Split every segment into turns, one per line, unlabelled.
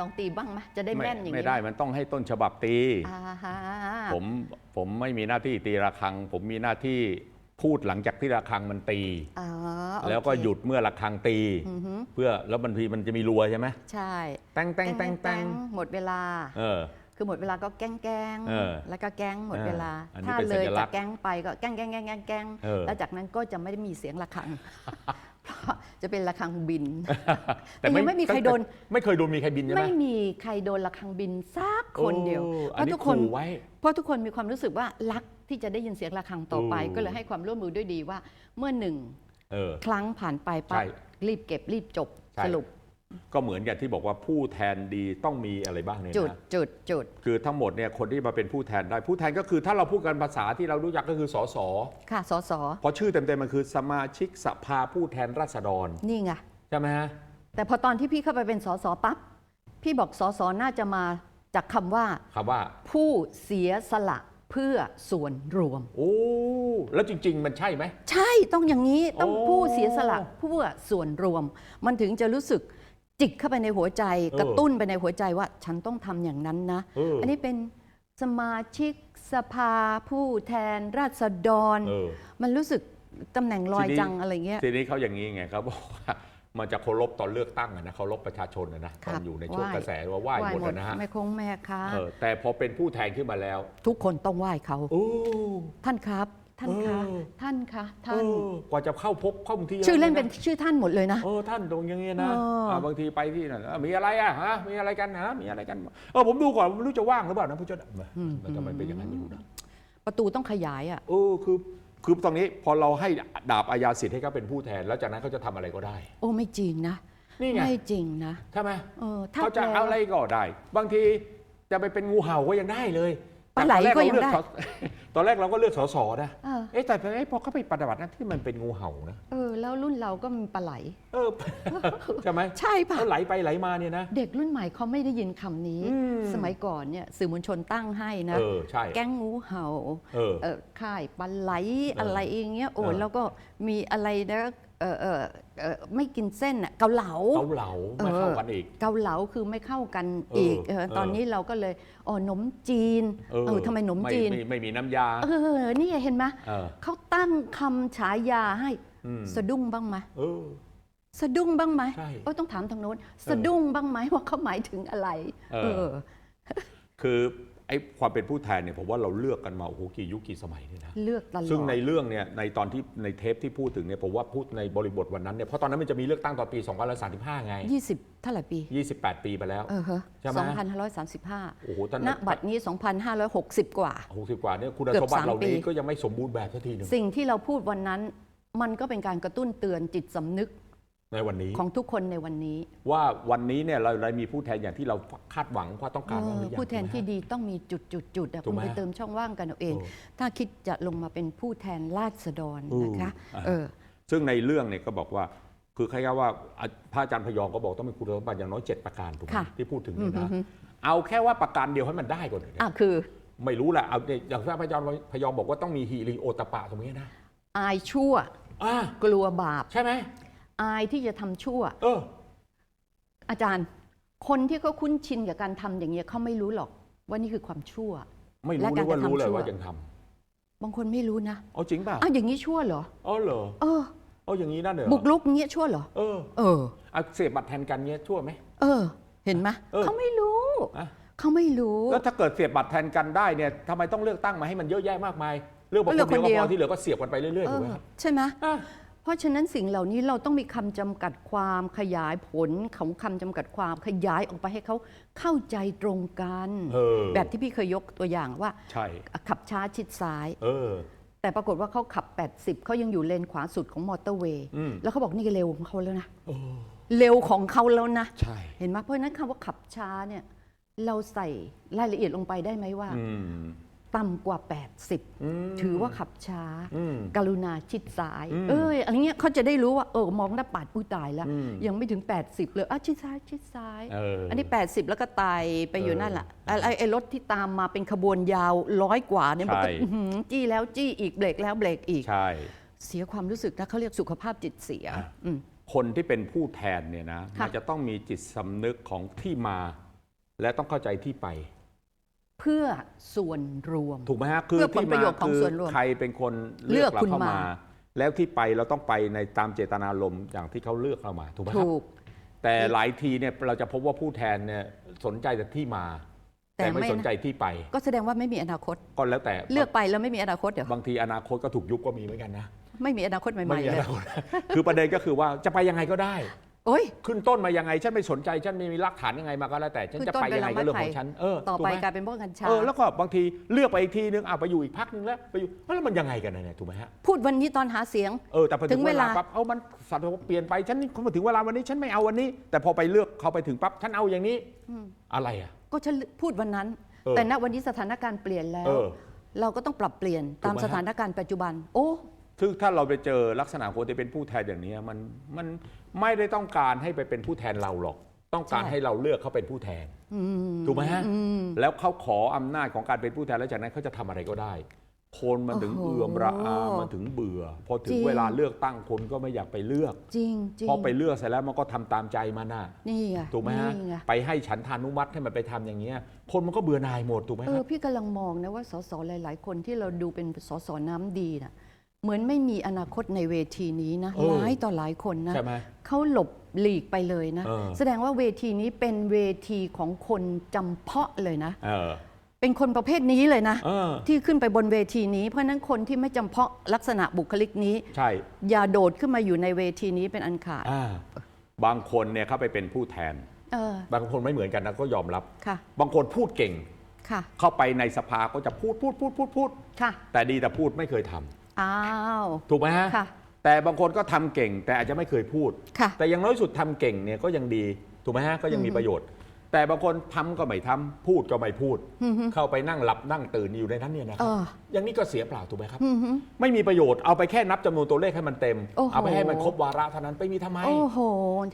ลองตีบ้างไหมจะได้แม่นอย่าง
ไม่
นี้
ได้มันต้องให้ต้นฉบับตี
อ่าฮะ
ผมผมไม่มีหน้าที่ตีระฆัง ผมมีหน้าที่พูดหลังจากที่ระฆังมันตี
อ๋อโอเค
แล้วก็หยุดเมื่อระฆังตี
อือฮึ
เพื่อแล้วบางทีมันจะมีรัวใช่ไหม
ใช่
แตงแตงแตงแตง
หมดเวลา
เออ
คือหมดเวลาก็แกล้งแกล้ง
เออ
แล้วก็แกล้งหมดเวลา
เอออันนี้
ถ้า
เป็น
เลย
สัญลั
จาก
ษณ์
แกล้งไปก็แกล้งแกล้งแกล้งแกล้งแกล้ง
เออ
แล้วจากนั้นก็จะไม่ได้มีเสียงระฆังเพราะ จะเป็นระฆังบิน
แต่
ยังไม่มีใครโดน
ไม่เคยโดนมีใครบินใช่ไหม
ไม่มีใครโดนระฆังบินสักคนเดียว
โอ้
เพ
อัน
ราะ
นี้
ทุกคน
ขู่ไว้
เพราะทุกคนมีความรู้สึกว่ารักที่จะได้ยินเสียงระฆังต่อไป
โอ้
ก็เลยให้ความร่วมมือด้วยดีว่า เมื่อหนึ่ง
เออ
ครั้งผ่านไปปั๊บ
ใช่
รีบเก็บรีบจบ
ใช่
สรุป
ก็เหมือนกับที่บอกว่าผู้แทนดีต้องมีอะไรบ้างเนี่ย
จุด
นะ
จุดจุด
คือทั้งหมดเนี่ยคนที่มาเป็นผู้แทนได้ผู้แทนก็คือถ้าเราพูดกันภาษาที่เรารู้จักก็คือสส
ค่ะสส
เพราะชื่อเต็มๆมันคือสมาชิกสภาผู้แทนราษฎร
นี่ไง
ใช่ไหมฮะ
แต่พอตอนที่พี่เข้าไปเป็นสสปั๊บพี่บอกสสน่าจะมาจากคำว่า
คำว่า
ผู้เสียสละเพื่อส่วนรวม
โอ้แล้วจริง ๆ มันใช่ไหม
ใช่ต้องอย่างนี้ต้อง
โอ้
ผู้เสียสละเพื่อส่วนรวม มันถึงจะรู้สึก จิกเข้าไปในหัวใจกระตุ้นไปในหัวใจว่าฉันต้องทำอย่างนั้นนะ
เอออ
อันนี้เป็นสมาชิกสภาผู้แทนราษฎร
เออ
มันรู้สึกตำแหน่งลอย
ทีนี้
จังอะไรเงี้ย
ทีนี้เขาอย่างนี้ไงเขาบอกว่ามันจะเคารพตอนเลือกตั้งอะนะเคารพประชาชนอะนะ
ค
ต
รั
อบนอยู่ในช่วง
ไหว้
กระแสว่าไหว้หมดอะนะฮะ
แม่คงแม่ค้า
เออแต่พอเป็นผู้แทนขึ้นมาแล้ว
ทุกคนต้องไหว้เขา
โอ้
ท่านครับ ท่านคะ
เออ
ท่านคะท่าน
เออกว่าจะเข้าพบเข้าบางที
ชื่อเล่นเป็นชื่อท่านหมดเลยนะ
เออท่านตรงอย่างเงี้ยนะ
เอออ่า
บางทีไปที่นั่นอะมีอะไรอะฮะมีอะไรกันฮะมีอะไรกันเออผมดูก่อนผมไม่รู้จะว่างหรือเปล่านะผู้เจ้ามันทำไมเป็นอย่างนั้นไม่รู้นะ
ประตูต้องขยายอะ
เออคือคือตรงนี้พอเราให้ดาบอาญาสิทธิ์ให้เขาเป็นผู้แทน แล้วจากนั้นเขาจะทำอะไรก็ได้
โอ้ไม่จริงนะ
นี่ไง
ไม่จริงนะ
ใช่ไหม
เออถ้า
เขาจะ
แปล
เอาอะไรก็ได้ บางทีจะไปเป็นงูเห่าก็ยังได้เลย
ปลาไหล
แต่ตอนแร
ก็ยังได้
เราเลือสตอนแรกเราก็เลือกสสนะ
เออ
เอ๊ะแต่เอ๊ะพอเขาไปปฏิบัติหน้าที่มันเป็นงูเห่านะ
เออ แล้วรุ่นเราก็มีปลาไหล
เออ ใช่ไหม
ใช่ปะ
เขาไหลไปไหลมาเนี่ยนะ
เด็กรุ่นใหม่เขาไม่ได้ยินคำนี้
อืม
สมัยก่อนเนี่ยสื่อมวลชนตั้งให้นะ
เออ ใช่
แก๊งงูเห่า
เออ
เออค่ายปลาไหลอะไรอย่างเงี้ยโอ้
เออ
แล้วก็มีอะไรนะเออเออเออ ไม่กินเส้นอะเกาเหลา
เกาเหลาไม่เข้ากันอีก
เกาเหลาคือไม่เข้ากัน
เอออี
อีกเออ
เออ
ตอนนี้เราก็เลยอ๋อหนมจีนเออทำไมหนม
ไจี
น
ไม่ไม่มีน้ำยา
เออนี่เห็นไหม
เออ
เขาตั้งคำฉายาให้
อืม
สะดุ้งบ้างไหม
เออ
สะดุ้งบ้างไหม
ใช่
เออต้องถามทางโน้นสะดุ้งบ้างไหมว่าเขาหมายถึงอะไร
เออ คือ ไอ้ความเป็นผู้แทนเนี่ยผมว่าเราเลือกกันมาโอ้โหกี่ยุคกี่สมัยเนี่ยนะ
เลือกตลอด
ซึ่งในเรื่องเนี่ยในตอนที่ในเทปที่พูดถึงเนี่ยผมว่าพูดในบริบทวันนั้นเนี่ยเพราะตอนนั้นมันจะมีเลือกตั้งตอนปี2535ไง
20 เท่าไหร่ปี
28 ปีไปแล้ว
เออฮะ
ใช่ไหม
2535
โอ้โหตอน
ณ
นั้น
บัดนี้ 2,560 กว่า
60 กว่าเนี่ยคุณ
เกือบ
สมบัติ
สาม
เหล่านี้
ปี
ก็ยังไม่สมบูรณ์แบบสักทีหนึ่ง
สิ่งที่เราพูดวันนั้นมันก็เป็นการกระตุ้นเตือนจิตสำนึก
ในวันนี้
ของทุกคนในวันนี้
ว่าวันนี้เนี่ยเราเรามีผู้แทนอย่างที่เราคาดหวังว่าต้องการ
เอ
บ้างห
อ
รือยัง
ผู้แทน
ถูกไหม
ที่ดีต้องมีจุดจุดจุดๆๆอะ
ถู
คุ
ก
ณ
ไหม
ไปเติมช่องว่างกันเอาเอง
เออ
ถ้าคิดจะลงมาเป็นผู้แทนราษฎรนะคะ
อ่า
เออ
ซึ่งในเรื่องเนี่ยก็บอกว่า คือคล้ายๆว่าอะพระอาจารย์พยอมก็บอกต้องมีคุณสมบัติอย่างน้อยเจ็ดประการถูกไหม
ค่ะ
ที่พูดถึงเนี่ย
อื
นะ
อฮึ
เอาแค่ว่าประการเดียวให้มันได้ก่อนเถอะ
อะคือ
ไม่รู้แหละเอาเนี่ยอย่างพระอาจารย์พยอมบอกว่าต้องมีฮีริโอตปปะตรงนี้นะ
อายชั่ว
อ่าก
ลัวบาป
ใช่ไหม
อายที่จะทำชั่ว
เออ
อาจารย์ คนที่เขาคุ้นชินกับการทำอย่างเงี้ยเขาไม่รู้หรอกว่านี่คือความชั่ว
ไม่
และ
รู้
การ
นึกว่ารู้เลย
กระทำชั่ว
ว่ายังท
บางคนไม่รู้นะำ
เอาจริงเปล่า
อ้าวอย่างนี้ชั่วเหรอ
อ๋อเหรอ
เออ
เอาอย่างนี้นั่นเหรอ
บุกรุกเงี้ยชั่วเหรอ
เออ
เออ
เอาเสียบบัตรแทนกันเนี้ยชั่วไหม
เออ เห็นไหม
เออ
เขาไม่รู้
อะ
เขาไม่รู้
แล้วถ้าเกิดเสียบบัตรแทนกันได้เนี่ยทำไมต้องเลือกตั้งมาให้มันเยอะแยะมากมาย เลือกมา
เลือก
คนเดียว
คนเดียว
ก็พอที่เหลือก็เสียบกันไปเรื่อยๆ
เอ
ถูก
อ
ไหมครับ
ใช่ไหม
อะ
เพราะฉะนั้นสิ่งเหล่านี้เราต้องมีคำจำกัดความขยายผลของคำจำกัดความขยายออกไปให้เขาเข้าใจตรงกัน
เออ
แบบที่พี่เคยยกตัวอย่างว่า
ใช่
ขับช้าชิดซ้าย
เออ
แต่ปรากฏว่าเขาขับ 80 เขายังอยู่เลนขวาสุดของมอเตอร์เวย์
อืม
แล้วเขาบอกนี่ก็เร็วของเขาแล้วนะ
โอ้
เร็วของเขาแล้วนะ
ใช่
เห็นไหมเพราะฉะนั้นคำว่าขับช้าเนี่ยเราใส่รายละเอียดลงไปได้ไหมว่า
อืม
ต่ำกว่า
อืม
80 ถือว่าขับช้า
อืม
กรุณาชิดซ้าย
อืม
เอออะไรเงี้ยเขาจะได้รู้ว่าเออมองหน้าปัดอุ้ยตายแล้ว
อืม
ยังไม่ถึง 80 เลยอะชิดซ้ายชิดซ้าย
เอออั
นนี้ 80 แล้วก็ไตายไปอยู่
เออ
นั่นแหละไอ้ไอ้ไอ้รถที่ตามมาเป็นขบวนยาวร้อยกว่าเนี่ยมันก็
ใช่
อื้อหือจี้แล้วจี้อีกเบรกแล้วเบรกอีก
ใช่
เสียความรู้สึกนะเขาเรียกสุขภาพจิตเสีย
อะ
อืม
คนที่เป็นผู้แทนเนี่ยนะ
ค่ะ
มันจะต้องมีจิตสำนึกของที่มา และต้องเข้าใจที่ไป
เพื่อส่วนรวม
ถูกไหมฮะคือ
เพื่อผล
ที่
ประ
มา
โยชน์ของ
คือ
ส่วนรวม
ใครเป็นคน
เลื
เลื
อ
อกกเรา
คุณ
เข้า
มา
มา แล้วที่ไปเราต้องไปในตามเจตนารมณ์อย่างที่เขาเลือกเรามาถูกไหมครับ
ถูก
แต่หลายทีเนี่ยเราจะพบว่าผู้แทนเนี่ยสนใจแต่ที่มา
แต่
แต่ไม่
ไม่
สนใจที่ไป
ก็แสดงว่าไม่มีอนาคต
ก็แล้วแต่
เลือกไปแล้วไม่มีอนาคตเดี๋ยว
บางทีอนาคตก็ถูกยุบก็มีเหมือนกันนะ
ไม่มีอนาคตใหม่
ไม่
ๆ
มี
เล
อย นาคต คือประเด็นก็คือว่าจะไปยังไงก็ได้
โอ้ย
ขึ้นต้นมายังไง ฉันไม่สนใจ ฉันไม่มีหลักฐานยังไงมาก็แล้วแต่ ฉัน
ขึ้น
จะ
ต้น
ไปยังไงก็เรื่อง
ไป
ของฉันเออ
ต่อ
ถูก
ไป
ไหม
กลายเป็นพวกกัญชา
เออแล้วก็บางทีเลือกไปอีกทีนึงอะไปอยู่อีกพักนึงแล้วไปอยู่แล้วมันยังไงกันเนี่ยถูกไหมฮะ
พูดวันนี้ตอนหาเสียง
เออแต่พอ
ถึ
ถึง
ง
เว
เว
ลา
ลา
ปั๊บเอามันสัตว์เปลี่ยนไปฉันนี่พอถึงเวลาวันนี้ฉันไม่เอาวันนี้ แต่พอไปเลือกเขาไปถึงปั๊บฉันเอาอย่างนี้อะไรอะ
ก็ฉันพูดวันนั้น
เออ
แต่ณวันนี้สถานการณ์เปลี่ยนแล้ว
เออ
เราก็ต้องปรับเปลี่ยนตาม
ถูกไหมฮะ
สถานการณ์ปัจจุบัน โอ้
ซึ่งถ้าเราไปเจอลักษณะคนที่เป็นผู้แทนอย่างนี้มันมัน ไม่ได้ต้องการให้ไปเป็นผู้แทนเราหรอก ต้องการ
ใช่
ให้เราเลือกเขาเป็นผู้แทนถูกไหมฮะแล้วเขาขออำนาจของการเป็นผู้แทนแล้วจากนั้นเขาจะทำอะไรก็ได้ คนมันถึง
โอ้โห
เอื่อมระอามันถึงเบื่อ พอถึ
จริ
ง
ง
เวลาเลือกตั้งคนก็ไม่อยากไปเลือก
จริงจริง
พอไปเลือกเสร็จแล้วมันก็ทำตามใจมันน่ะ
นี่ไง
ถูกไหมฮะ
นี่ไง
ไปให้ฉันทานุมัติให้มันไปทำอย่างเงี้ย คนมันก็เบื่อหน่ายหมดถูกไหม
เอ
ค
อ
รับ
พี่กำลังมองนะว่าสสหลาย ๆ คนที่เราดูเป็นสสน้ำดีน่ะ เหมือนไม่มีอนาคตในเวทีนี้นะ
เออ
หลายต่อหลายคนนะ
ใช่ไหม
เขาหลบหลีกไปเลยนะ
เออ
แสดงว่าเวทีนี้เป็นเวทีของคนจำเพาะเลยนะ
เออ
เป็นคนประเภทนี้เลยนะ
เออ
ที่ขึ้นไปบนเวทีนี้เพราะฉะนั้นคนที่ไม่จำเพาะลักษณะบุคลิกนี้
ใช่
อย่าโดดขึ้นมาอยู่ในเวทีนี้เป็นอันขาด
อ่า บางคนเนี่ยเขาไปเป็นผู้แทน
เออบา
งคนไม่เหมือนกันนะก็ยอมรับ
ค่ะ
บางคนพูดเก่ง
ค่ะ
เข้าไปในสภาก็จะพูดพูดพูดพูดพูด
ค่ะ
แต่ดีแต่พูดไม่เคยทำ
อ้าว
ถูกไหมฮะ
ค่ะ
แต่บางคนก็ทำเก่งแต่อาจจะไม่เคยพูด
ค่ะ
แต่อย่างน้อยสุดทำเก่งเนี่ยก็ยังดีถูกไหมฮะก็ยังมีประโยชน์ แต่บางคนทำก็ไม่ทำพูดก็ไม่พูดเข้าไปนั่งหลับนั่งตื่นอยู่ในนั้นเนี่ยนะค
เอ
รับ
อ
อย่างนี้ก็เสียเปล่าถูกไหมครับ
อือหือ
ไม่มีประโยชน์เอาไปแค่นับจำนวนตัวเลขให้มันเต็ม
โอ้โห
เอาไปให้มันครบวาระเท่านั้นไปมีทำไม
โอ้โห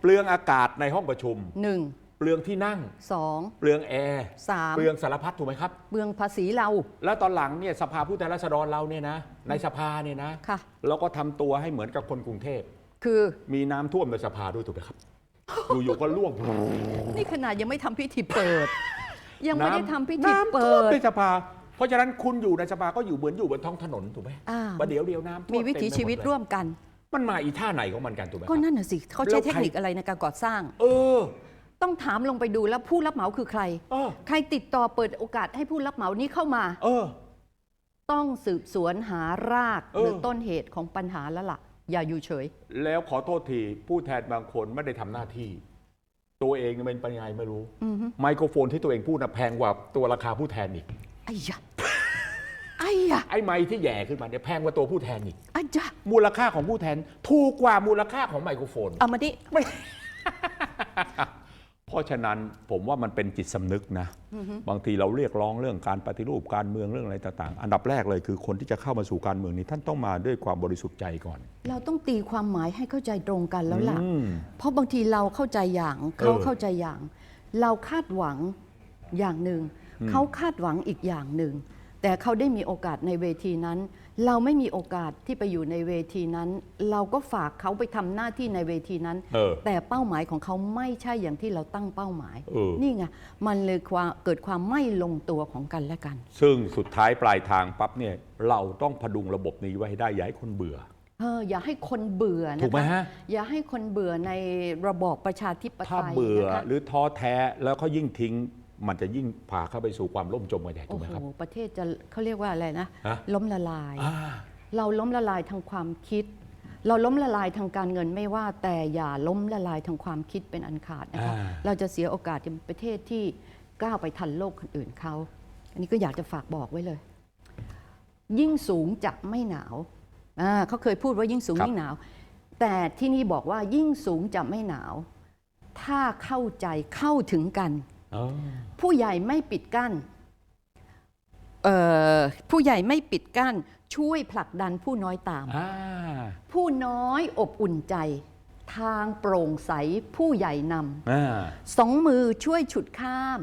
เปลืองอากาศในห้องประชุม
หนึ่ง
เปลืองที่นั่ง
สอง
เปลืองแอร์
สาม
เปลืองสารพัดถูกไหมครับ
เบืองภาษีเรา
แล้วตอนหลังเนี่ยสภาผู้แทนราษฎรเราเนี่ยนะ ในสภาเนี่ยนะ
ค่ะ
เราก็ทำตัวให้เหมือนกับคนกรุงเทพ
คือ
มีน้ำท่วมในสภาด้วยถูกไหมครับ อยู่ๆก็ล่วง
นี่ขนาดยังไม่ทำพิธีเปิด ยังไม่ได้ทำพิธี
น้ำ
เปิ
ท่วม
ด
ในสภา เพราะฉะนั้นคุณอยู่ในสภาก็อยู่เหมือนอยู่บนท้องถนนถูกไหม
อ่า
ประเดี๋ยวเดียวน้ำท่ว
มีวิถี
เต็ไปหด
ชีวิต
เลย
ร่วมกัน
มันมาอีท่าไหนของมันกันถูกไหมค
ก็
รับ
นั่นน่ะสิเขา
แล้
ใช้
ว
เทค
ใคร
นิคอะไรในการก่อสร้าง
เออ
ต้องถามลงไปดูแล้วผู้รับเหมาคือใคร
เออ
ใครติดต่อเปิดโอกาสให้ผู้รับเหมานี้เข้ามา
เออ
ต้องสืบสวนหาราก
เออ
หรือต้นเหตุของปัญหาแล้วล่ะ อย่าอยู่เฉย
แล้วขอโทษที ผู้แทนบางคนไม่ได้ทำหน้าที่ ตัวเองเป็นปัญญาไม่รู้
อือฮึ
ไมโครโฟนที่ตัวเองพูดนะแพงกว่าตัวราคาผู้แทนอีก
ไอ้ยะไอ้ยะ
ไอ้ไม้ที่แหย่ขึ้นมาเนี่ยแพงกว่าตัวผู้แทนอีก
ไอ้ยะ
มูลค่าของผู้แทน ถูกกว่ามูลค่าของไมโครโฟน
เอามาดิ
เพ ราะฉะนั้นผมว่ามันเป็นจิตสำนึกนะบางทีเราเรียกร้องเรื่องการปฏิรูปการเมืองเรื่องอะไรต่างๆ อันดับแรกเลยคือคนที่จะเข้ามาสู่การเมืองนี้ ท่านต้องมาด้วยความบริสุทธิ์ใจก่อน
เราต้องตีความหมายให้เข้าใจตรงกันแล้วล่ะ
อืม
เพราะบางทีเราเข้าใจอย่างเขา
เออ
เข้าใจอย่าง เราคาดหวังอย่างหนึ่งเขาคาดหวังอีกอย่างหนึ่ง แต่เขาได้มีโอกาสในเวทีนั้น เราไม่มีโอกาสที่ไปอยู่ในเวทีนั้น เราก็ฝากเขาไปทำหน้าที่ในเวทีนั้น
เออ
แต่เป้าหมายของเขาไม่ใช่อย่างที่เราตั้งเป้าหมาย
เออ
นี่ไงมันเลยความเกิดความไม่ลงตัวของกันและกัน
ซึ่งสุดท้ายปลายทางปั๊บเนี่ยเราต้องพดุงระบบนี้ไว้ให้ได้อย่าให้คนเบื่อ
เอออย่าให้คนเบื่อนะคะ
ถูกไหมฮะ
อย่าให้คนเบื่อในระบอบประชาธิปไตย
ถ้าเบื่อ
นะคะ
หรือท้อแท้แล้วเขายิ่งทิ้ง มันจะยิ่งพาเข้าไปสู่ความล่มจมไปใหญ่ถู
โอ้
กไหม
โห
ครับ
ประเทศจะเขาเรียกว่าอะไรนะ
ฮะ
ล้มละลาย
อ่า
เราล้มละลายทางความคิด เราล้มละลายทางการเงินไม่ว่า แต่อย่าล้มละลายทางความคิดเป็นอันขาดนะคะ
อ่า
เราจะเสียโอกาสเป็นประเทศที่ก้าวไปทันโลกคนอื่นเขา อันนี้ก็อยากจะฝากบอกไว้เลย ยิ่งสูงจะไม่หนาวอ่าเขาเคยพูดว่ายิ่งสูงยิ่งหนาว แต่ที่นี่บอกว่ายิ่งสูงจะไม่หนาว ถ้าเข้าใจเข้าถึงกัน
อ๋อ
ผู้ใหญ่ไม่ปิดกั้นเอ่อผู้ใหญ่ไม่ปิดกั้นช่วยผลักดันผู้น้อยตาม
อ่า
ผู้น้อยอบอุ่นใจ ทางโปร่งใสผู้ใหญ่น
อ่าำ
สองมือช่วยฉุดข้าม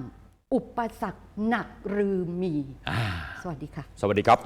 อุปสรรคหนักหรือมี
อ่า
สวัสดีค่ะ
สวัสดีครับ